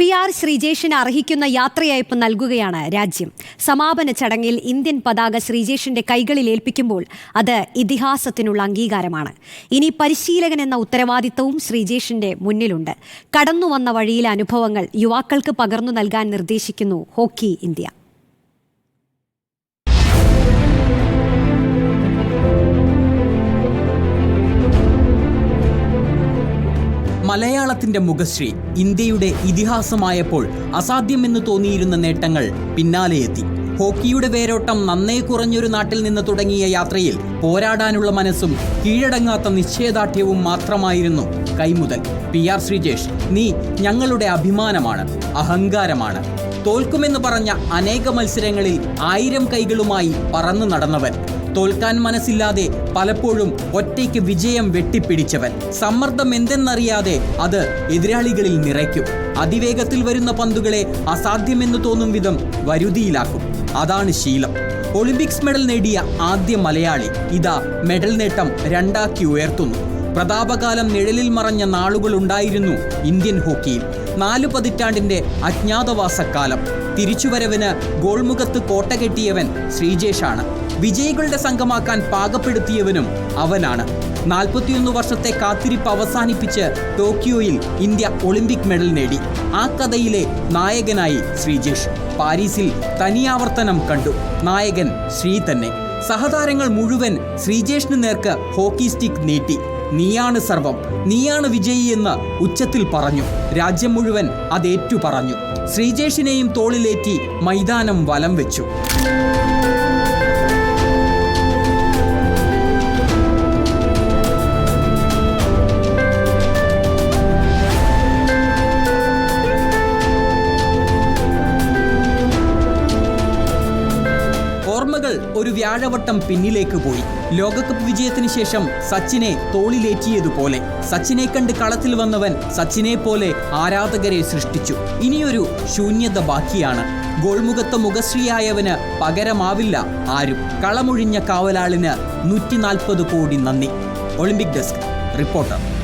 P R ശ്രീജേഷിന് അർഹിക്കുന്ന യാത്രയയപ്പ് നൽകുകയാണ് രാജ്യം. സമാപന ചടങ്ങിൽ ഇന്ത്യൻ പതാക ശ്രീജേഷിന്റെ കൈകളിൽ ഏൽപ്പിക്കുമ്പോൾ അത് ഇതിഹാസത്തിനുള്ള അംഗീകാരമാണ്. ഇനി പരിശീലകൻ എന്ന ഉത്തരവാദിത്തവും ശ്രീജേഷിന്റെ മുന്നിലുണ്ട്. കടന്നുവന്ന വഴിയിലെ അനുഭവങ്ങൾ യുവാക്കൾക്ക് പകർന്നു നൽകാൻ നിർദ്ദേശിക്കുന്നു ഹോക്കി ഇന്ത്യ. മലയാളത്തിന്റെ മുഖശ്രീ ഇന്ത്യയുടെ ഇതിഹാസമായപ്പോൾ അസാധ്യമെന്ന് തോന്നിയിരുന്ന നേട്ടങ്ങൾ പിന്നാലെ എത്തി ഹോക്കിയുടെ വേരോട്ടം നന്നേ കുറഞ്ഞൊരു നാട്ടിൽ നിന്ന് തുടങ്ങിയ യാത്രയിൽ പോരാടാനുള്ള മനസ്സും കീഴടങ്ങാത്ത നിശ്ചയദാർഢ്യവും മാത്രമായിരുന്നു കൈമുതൽ. പി ആർ ശ്രീജേഷ് നീ ഞങ്ങളുടെ അഭിമാനമാണ് അഹങ്കാരമാണ്. തോൽക്കുമെന്ന് പറഞ്ഞ അനേക മത്സരങ്ങളിൽ ആയിരം കൈകളുമായി പറന്നു നടന്നവൻ. തോൽക്കാൻ മനസ്സില്ലാതെ പലപ്പോഴും ഒറ്റയ്ക്ക് വിജയം വെട്ടിപ്പിടിച്ചവൻ. സമ്മർദ്ദം എന്തെന്നറിയാതെ അത് എതിരാളികളിൽ നിറയ്ക്കും. അതിവേഗത്തിൽ വരുന്ന പന്തുകളെ അസാധ്യമെന്ന് തോന്നും വിധം വരുതിയിലാക്കും. അതാണ് ശീലം. ഒളിമ്പിക്സ് മെഡൽ നേടിയ ആദ്യ മലയാളി ഇതാ മെഡൽ നേട്ടം രണ്ടാക്കി ഉയർത്തുന്നു. പ്രതാപകാലം നിഴലിൽ മറഞ്ഞ നാളുകളുണ്ടായിരുന്നു ഇന്ത്യൻ ഹോക്കിയിൽ. നാലു പതിറ്റാണ്ടിന്റെ അജ്ഞാതവാസക്കാലം. തിരിച്ചുവരവിന് ഗോൾമുഖത്ത് കോട്ട കെട്ടിയവൻ ശ്രീജേഷാണ്. വിജയികളുടെ സംഘമാക്കാൻ പാകപ്പെടുത്തിയവനും അവനാണ്. നാൽപ്പത്തിയൊന്ന് വർഷത്തെ കാത്തിരിപ്പ് അവസാനിപ്പിച്ച് ടോക്കിയോയിൽ ഇന്ത്യ ഒളിമ്പിക് മെഡൽ നേടി. ആ കഥയിലെ നായകനായി ശ്രീജേഷ് പാരീസിൽ തനിയാവർത്തനം കണ്ടു. നായകൻ ശ്രീ തന്നെ. സഹതാരങ്ങൾ മുഴുവൻ ശ്രീജേഷിന് നേർക്ക് ഹോക്കി സ്റ്റിക്ക് നീട്ടി. നീയാണ് സർവം നീയാണ് വിജയി എന്ന് ഉച്ചത്തിൽ പറഞ്ഞു. രാജ്യം മുഴുവൻ അതേറ്റു പറഞ്ഞു ശ്രീജേഷിനെയും തോളിലേറ്റി മൈതാനം വലം വെച്ചു. ഒരു വ്യാഴവട്ടം പിന്നിലേക്ക് പോയി. ലോകകപ്പ് വിജയത്തിന് ശേഷം സച്ചിനെ തോളിലേറ്റിയതുപോലെ. സച്ചിനെ കണ്ട് കളത്തിൽ വന്നവൻ സച്ചിനെ പോലെ ആരാധകരെ സൃഷ്ടിച്ചു. ഇനിയൊരു ശൂന്യത ബാക്കിയാണ്. ഗോൾമുഖത്ത മുഖശ്രീയായവന് പകരമാവില്ല ആരും. കളമൊഴിഞ്ഞ കാവലാളിന് നൂറ്റി കോടി നന്ദി. Olympic desk. റിപ്പോർട്ടർ.